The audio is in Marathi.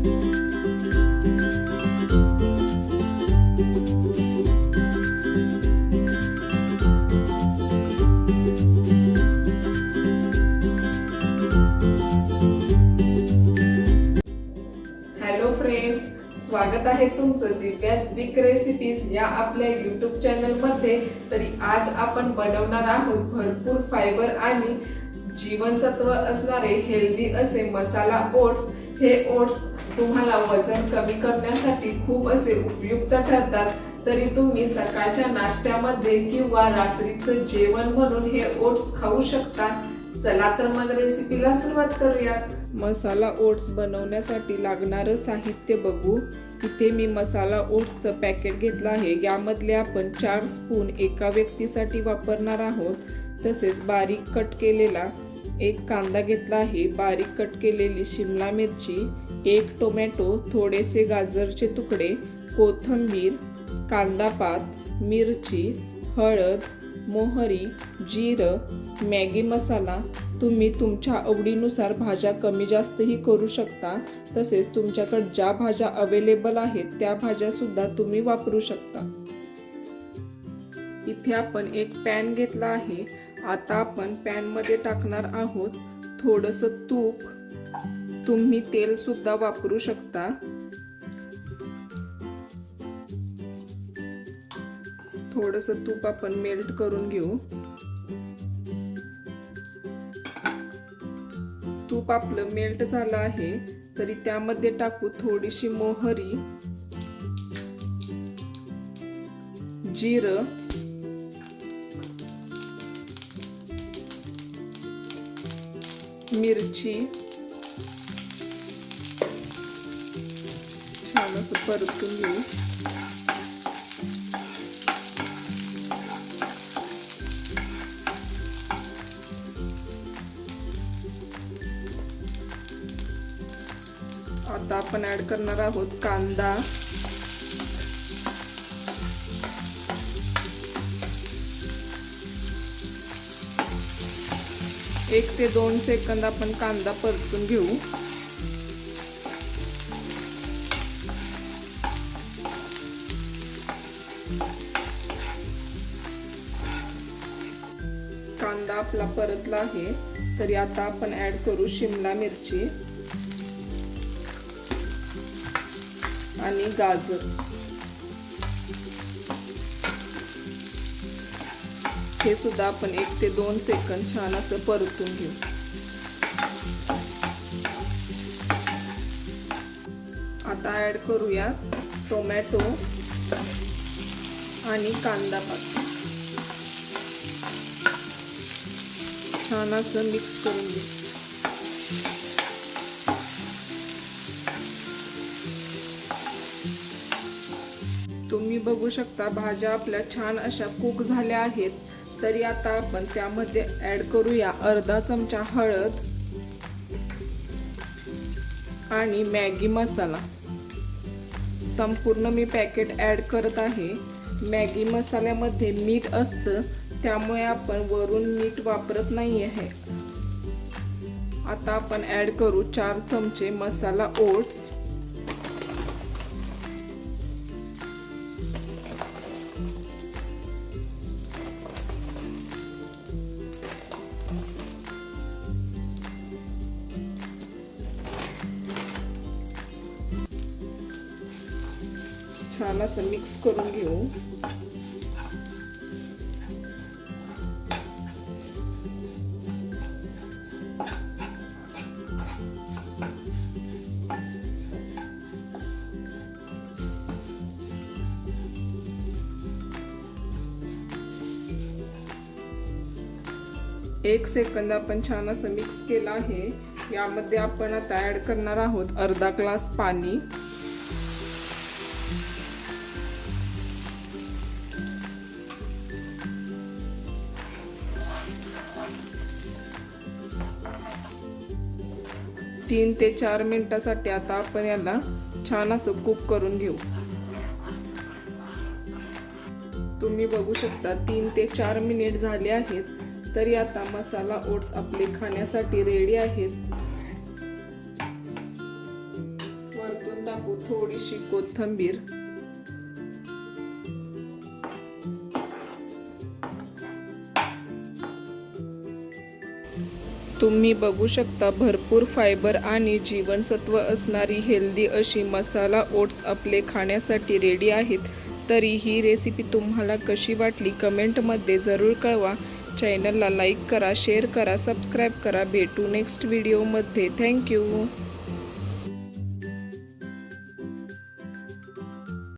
हॅलो फ्रेंड्स स्वागत आहे तुमचं दिव्याज बिग रेसिपीज या आपल्या यूट्यूब चॅनलमध्ये. तरी आज आपण बनवणार आहोत भरपूर फायबर आणि जीवनसत्व असणारे हेल्दी असे मसाला ओट्स हे ओट्स तुम्हाला वजन कमी करण्यासाठी खूप असे उपयुक्त ठरतात. तरी तुम्ही सकाळच्या नाश्त्यामध्ये किंवा रात्रीचं जेवण म्हणून हे ओट्स खाऊ शकता. चला तर मग रेसिपीला सुरुवात करूयात. मसाला ओट्स बनवण्यासाठी लागणारं साहित्य बघू. इथे मी मसाला ओट्सचं पॅकेट घेतलं आहे. यामधले आपण चार स्पून एका व्यक्तीसाठी वापरणार आहोत. तसेच बारीक कट केलेला. एक कांदा घेतला आहे बारीक कट केलेली शिमला मिरची एक टोमॅटो थोडेसे गाजरचे तुकडे कोथिंबीर कांदा पात मिरची हळद मोहरी जिरं मॅगी मसाला. तुम्ही तुमच्या आवडीनुसार भाज्या कमी जास्तही करू शकता तसेच तुमच्याकडे ज्या भाज्या अवेलेबल आहेत त्या भाज्या सुद्धा तुम्ही वापरू शकता. इथे आपण एक पॅन घेतला आहे. आता आपण पॅनमध्ये टाकणार आहोत थोडंसं तूप. तुम्ही तेल सुद्धा वापरू शकता. थोडंसं तूप आपण मेल्ट करून घेऊ. तूप आपलं मेल्ट झालं आहे तरी त्यामध्ये टाकू थोडीशी मोहरी जिरं मिरची. छान असं परतून घेऊ. आता आपण ऍड करणार आहोत कांदा. एक ते दोन सेकंद आपण कांदा परतून घेऊ. कांदा आपला परतला आहे. तरी आता आपण ऍड करू शिमला मिरची आणि गाजर. हे सुद्धा आपण एक ते दोन सेकंद छान असं परतून घेऊ. आता ऍड करूया टोमॅटो आणि कांदा पात छान असं मिक्स करून घेऊ. तुम्ही बघू शकता भाज्या आपल्या छान अशा कुक झाल्या आहेत. तरी आता आपण त्यामध्ये ऍड करूया अर्धा चमचा हळद आणि मॅगी मसाला. संपूर्ण मी पॅकेट ऍड करत आहे. मॅगी मसाल्यामध्ये मीठ असतं त्यामुळे आपण वरून मीठ वापरत नाही आहे आता आपण ॲड करू चार चमचे मसाला ओट्स. छान असं मिक्स करून घेऊ. एक सेकंद आपण छान असं मिक्स केलं आहे. यामध्ये आपण आता ऍड करणार आहोत अर्धा ग्लास पाणी. तीन ते चार मिनिटासाठी आता आपण याला छान असं कुक करून घेऊ. तुम्ही बघू शकता तीन ते चार मिनिट झाले आहेत तरी आता मसाला ओट्स आपले खाण्यासाठी रेडी आहेत. वरतून टाकू थोडीशी कोथिंबीर. तुम्ही बघू शकता भरपूर फायबर आणि जीवनसत्व असणारी हेल्दी अशी मसाला ओट्स आपले खाण्यासाठी रेडी आहेत. तरी ही रेसिपी तुम्हाला कशी वाटली कमेंटमध्ये जरूर कळवा. चॅनलला लाईक करा शेअर करा सबस्क्राईब करा. भेटू नेक्स्ट व्हिडिओमध्ये थँक्यू